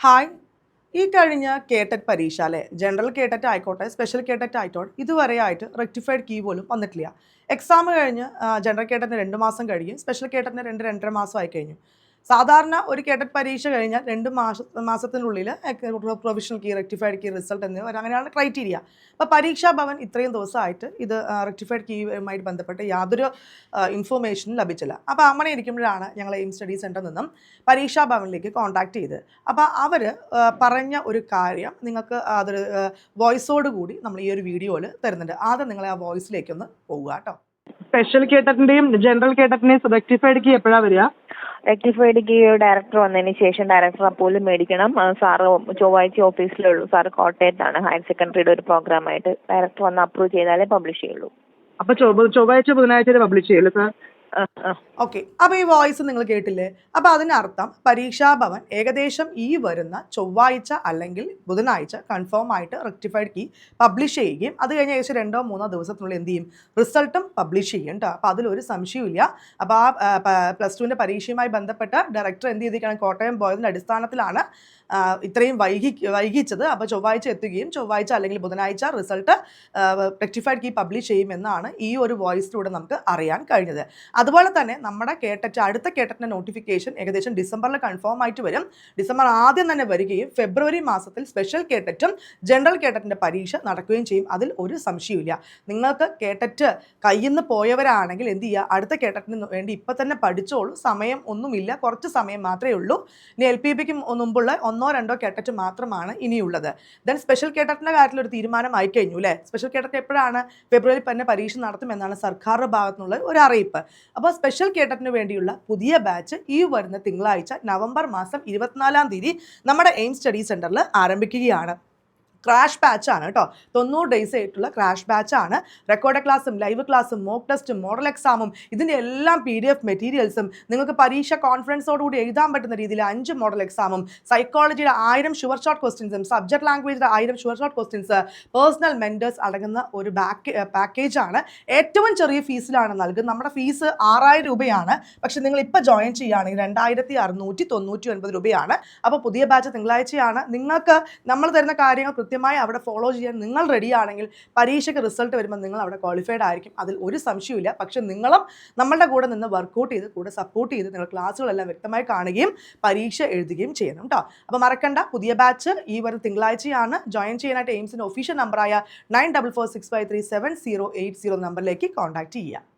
Hi. ഈ കഴിഞ്ഞ കേട്ടറ്റ് പരീക്ഷ അല്ലെ? ജനറൽ കേട്ടറ്റ് ആയിക്കോട്ടെ സ്പെഷ്യൽ കേട്ടറ്റ് ആയിക്കോട്ടെ ഇതുവരെ ആയിട്ട് റെക്ടിഫൈഡ് കീ പോലും വന്നിട്ടില്ല. എക്സാം കഴിഞ്ഞ് ജനറൽ കേട്ടറ്റിന് രണ്ട് മാസം കഴിയും സ്പെഷ്യൽ കേട്ടറ്റിന് രണ്ട് രണ്ടര മാസം ആയി കഴിഞ്ഞു. സാധാരണ ഒരു കേട്ടറ്റ് പരീക്ഷ കഴിഞ്ഞാൽ രണ്ട് മാസ മാസത്തിനുള്ളിൽ provisional key rectified key result എന്നിവ അങ്ങനെയാണ് ക്രൈറ്റീരിയ. അപ്പോൾ പരീക്ഷാ ഭവൻ ഇത്രയും ദിവസമായിട്ട് ഇത് റെക്ടിഫൈഡ് കീയുമായിട്ട് ബന്ധപ്പെട്ട് യാതൊരു ഇൻഫോർമേഷനും ലഭിച്ചില്ല. അപ്പോൾ അങ്ങനെ ഇരിക്കുമ്പോഴാണ് ഞങ്ങൾ എയിം സ്റ്റഡി സെന്ററിൽ നിന്നും പരീക്ഷാ ഭവനിലേക്ക് കോൺടാക്ട് ചെയ്ത് അപ്പോൾ അവർ പറഞ്ഞ ഒരു കാര്യം നിങ്ങൾക്ക് അതൊരു വോയിസോട് കൂടി നമ്മൾ ഈ ഒരു വീഡിയോയിൽ തരുന്നുണ്ട്. ആദ്യം നിങ്ങളെ ആ വോയിസിലേക്കൊന്ന് പോവുക കേട്ടോ. സ്പെഷ്യൽ കേട്ടറ്റിന്റെയും ജനറൽ കേട്ടറ്റിന്റെയും റെക്ടിഫൈഡ് കീ എപ്പോഴാ വരിക? റെക്ടിഫൈഡ് കീ ഡയറക്ടർ വന്നതിന് ശേഷം ഡയറക്ടർ അപ്പോലും മേടിക്കണം. സാറ് ചൊവ്വാഴ്ച ഓഫീസിലേ ഉള്ളൂ. സാറ് കോട്ടയത്താണ്. ഹയർ സെക്കൻഡറിയുടെ ഒരു പ്രോഗ്രാം ആയിട്ട് ഡയറക്ടർ വന്ന് അപ്രൂവ് ചെയ്താലേ പബ്ലിഷ് ചെയ്യുള്ളൂ. അപ്പൊ ചൊവ്വ- ചൊവ്വാഴ്ച ബുധനാഴ്ച പബ്ലിഷ് ചെയ്യുള്ളൂ സാർ. ഓക്കെ അപ്പോൾ ഈ വോയിസ് നിങ്ങൾ കേട്ടില്ലേ? അപ്പോൾ അതിനർത്ഥം പരീക്ഷാഭവൻ ഏകദേശം ഈ വരുന്ന ചൊവ്വാഴ്ച അല്ലെങ്കിൽ ബുധനാഴ്ച കൺഫേം ആയിട്ട് റെക്ടിഫൈഡ് കീ പബ്ലിഷ് ചെയ്യുകയും അത് കഴിഞ്ഞ് ഏകദേശം രണ്ടോ മൂന്നോ ദിവസത്തിനുള്ളിൽ എന്ത് ചെയ്യും? റിസൾട്ടും പബ്ലിഷ് ചെയ്യും കേട്ടോ അപ്പോൾ അതിലൊരു സംശയമില്ല അപ്പോൾ ആ പ്ലസ് ടുവിന്റെ പരീക്ഷയുമായി ബന്ധപ്പെട്ട ഡയറക്ടർ എന്ത് ചെയ്തിരിക്കുകയാണ്? കോട്ടയം പോയതിന്റെ അടിസ്ഥാനത്തിലാണ് ഇത്രയും വൈകി വൈകിച്ചത്. അപ്പോൾ ചൊവ്വാഴ്ച എത്തുകയും ചൊവ്വാഴ്ച അല്ലെങ്കിൽ ബുധനാഴ്ച റിസൾട്ട് റെക്ടിഫൈഡ് കീ പബ്ലിഷ് ചെയ്യുമെന്നാണ് ഈ ഒരു വോയിസിലൂടെ നമുക്ക് അറിയാൻ കഴിഞ്ഞത്. അതുപോലെ തന്നെ നമ്മുടെ കേട്ടറ്റ് അടുത്ത കേട്ടറ്റിന്റെ നോട്ടിഫിക്കേഷൻ ഏകദേശം ഡിസംബറിൽ കൺഫേം ആയിട്ട് വരും. ഡിസംബർ ആദ്യം തന്നെ വരികയും ഫെബ്രുവരി മാസത്തിൽ സ്പെഷ്യൽ കേട്ടറ്റും ജനറൽ കേട്ടറ്റിന്റെ പരീക്ഷ നടക്കുകയും ചെയ്യും. അതിൽ ഒരു സംശയമില്ല നിങ്ങൾക്ക് കേട്ടറ്റ് കയ്യിൽ നിന്ന് പോയവരാണെങ്കിൽ എന്ത് ചെയ്യുക അടുത്ത കേട്ടറ്റിന് വേണ്ടി ഇപ്പം തന്നെ പഠിച്ചോളൂ. സമയം ഒന്നുമില്ല. കുറച്ച് സമയം മാത്രമേ ഉള്ളൂ. ഇനി എൽ പി പിക്ക് മുമ്പുള്ള ഒന്നോ രണ്ടോ കേട്ടറ്റ് മാത്രമാണ് ഇനിയുള്ളത്. ദെൻ സ്പെഷ്യൽ കേട്ടറ്റിന്റെ കാര്യത്തിൽ ഒരു തീരുമാനമായി കഴിഞ്ഞു അല്ലേ? സ്പെഷ്യൽ കേട്ടറ്റ് എപ്പോഴാണ് ഫെബ്രുവരി തന്നെ പരീക്ഷ നടത്തുമെന്നാണ് സർക്കാരിന്റെ ഭാഗത്തുനിന്നുള്ള ഒരു അറിയിപ്പ്. അപ്പോൾ സ്പെഷ്യൽ കേട്ടറ്റിന് വേണ്ടിയുള്ള പുതിയ ബാച്ച് ഈ വരുന്ന തിങ്കളാഴ്ച നവംബർ മാസം ഇരുപത്തിനാലാം തീയതി നമ്മുടെ എയിം സ്റ്റഡി സെന്ററിൽ ആരംഭിക്കുകയാണ്. ക്രാഷ് ബാച്ചാണ് കേട്ടോ. തൊണ്ണൂറ് ഡേയ്സ് ആയിട്ടുള്ള ക്രാഷ് ബാച്ചാണ് റെക്കോർഡ് ക്ലാസ്സും ലൈവ് ക്ലാസ്സും മോക്ക് ടെസ്റ്റും മോഡൽ എക്സാമും ഇതിന്റെ എല്ലാം പി ഡി എഫ് മെറ്റീരിയൽസും നിങ്ങൾക്ക് പരീക്ഷ കോൺഫിഡൻസോടുകൂടി എഴുതാൻ പറ്റുന്ന രീതിയിൽ അഞ്ച് മോഡൽ എക്സാമും സൈക്കോളജിയുടെ ആയിരം ഷുവർ ഷോർട്ട് ക്വസ്റ്റ്യൻസും സബ്ജക്ട് ലാംഗ്വേജിലെ ആയിരം sure short questions personal mentors അടങ്ങുന്ന ഒരു ബാക്ക് ആണ്. ഏറ്റവും ചെറിയ ഫീസിലാണ് നൽകുന്നത്. നമ്മുടെ ഫീസ് ആറായിരം രൂപയാണ്. പക്ഷെ നിങ്ങൾ ഇപ്പോൾ ജോയിൻ ചെയ്യുകയാണെങ്കിൽ രണ്ടായിരത്തി അറുന്നൂറ്റി തൊണ്ണൂറ്റി ഒൻപത് രൂപയാണ്. അപ്പോൾ പുതിയ ബാച്ച് തിങ്കളാഴ്ചയാണ്. നിങ്ങൾക്ക് നമ്മൾ തരുന്ന കാര്യങ്ങൾ കൃത്യമായി അവിടെ ഫോളോ ചെയ്യാൻ നിങ്ങൾ റെഡി ആണെങ്കിൽ പരീക്ഷയ്ക്ക് റിസൾട്ട് വരുമ്പോൾ നിങ്ങൾ അവിടെ ക്വാളിഫൈഡ് ആയിരിക്കും. അതിൽ ഒരു സംശയമില്ല പക്ഷെ നിങ്ങളും നമ്മളുടെ കൂടെ നിന്ന് വർക്കൗട്ട് ചെയ്ത് കൂടെ സപ്പോർട്ട് ചെയ്ത് നിങ്ങൾ ക്ലാസ്സുകളെല്ലാം വ്യക്തമായി കാണുകയും പരീക്ഷ എഴുതുകയും ചെയ്യണം കേട്ടോ അപ്പോൾ മറക്കണ്ട പുതിയ ബാച്ച് ഈ വരുന്ന തിങ്കളാഴ്ചയാണ്. ജോയിൻ ചെയ്യാനായിട്ട് എയിംസിന്റെ ഒഫീഷ്യൽ നമ്പറായ nine double four six five three seven zero eight zero നമ്പറിലേക്ക് കോൺടാക്ട് ചെയ്യുക.